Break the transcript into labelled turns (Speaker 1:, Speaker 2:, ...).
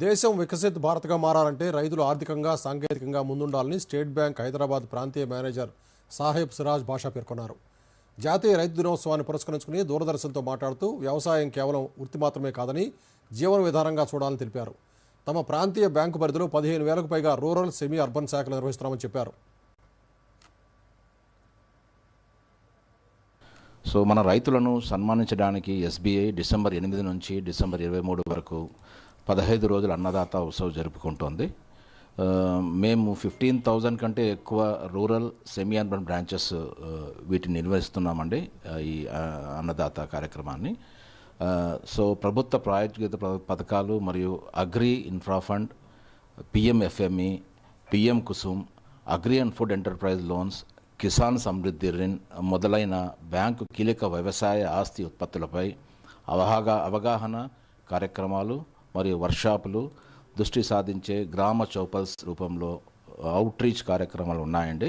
Speaker 1: దేశం వికసిత్ భారత్గా మారాలంటే రైతులు ఆర్థికంగా సాంకేతికంగా ముందుండాలని స్టేట్ బ్యాంక్ హైదరాబాద్ ప్రాంతీయ మేనేజర్ సాహెబ్ సిరాజ్ బాషా పేర్కొన్నారు. జాతీయ రైతు దినోత్సవాన్ని పురస్కరించుకుని దూరదర్శన్తో మాట్లాడుతూ వ్యవసాయం కేవలం వృత్తి మాత్రమే కాదని జీవన విధానంగా చూడాలని తెలిపారు. తమ ప్రాంతీయ బ్యాంకు పరిధిలో పదిహేను వేలకు పైగా రూరల్ సెమీ అర్బన్ శాఖలు నిర్వహిస్తున్నామని చెప్పారు.
Speaker 2: సో మన రైతులను సన్మానించడానికి ఎస్బీఐ డిసెంబర్ ఎనిమిది నుంచి డిసెంబర్ ఇరవై మూడు వరకు పదహైదు రోజులు అన్నదాత ఉత్సవ్ జరుపుకుంటోంది. మేము ఫిఫ్టీన్ థౌజండ్ కంటే ఎక్కువ రూరల్ సెమీ అర్బన్ బ్రాంచెస్ వీటిని నిర్వహిస్తున్నామండి ఈ అన్నదాత కార్యక్రమాన్ని. సో ప్రభుత్వ ప్రాయోజిత ప- పథకాలు మరియు agri infra fund PMFME PM Kusum agri and food enterprise loans Kisan Samriddhi Rin మొదలైన బ్యాంకు కీలక వ్యవసాయ ఆస్తి ఉత్పత్తులపై అవగాహన అవగాహన కార్యక్రమాలు మరియు వర్క్షాపులు దృష్టి సాధించే గ్రామ చౌపల్స్ రూపంలో uh, అవుట్రీచ్ కార్యక్రమాలు ఉన్నాయండి.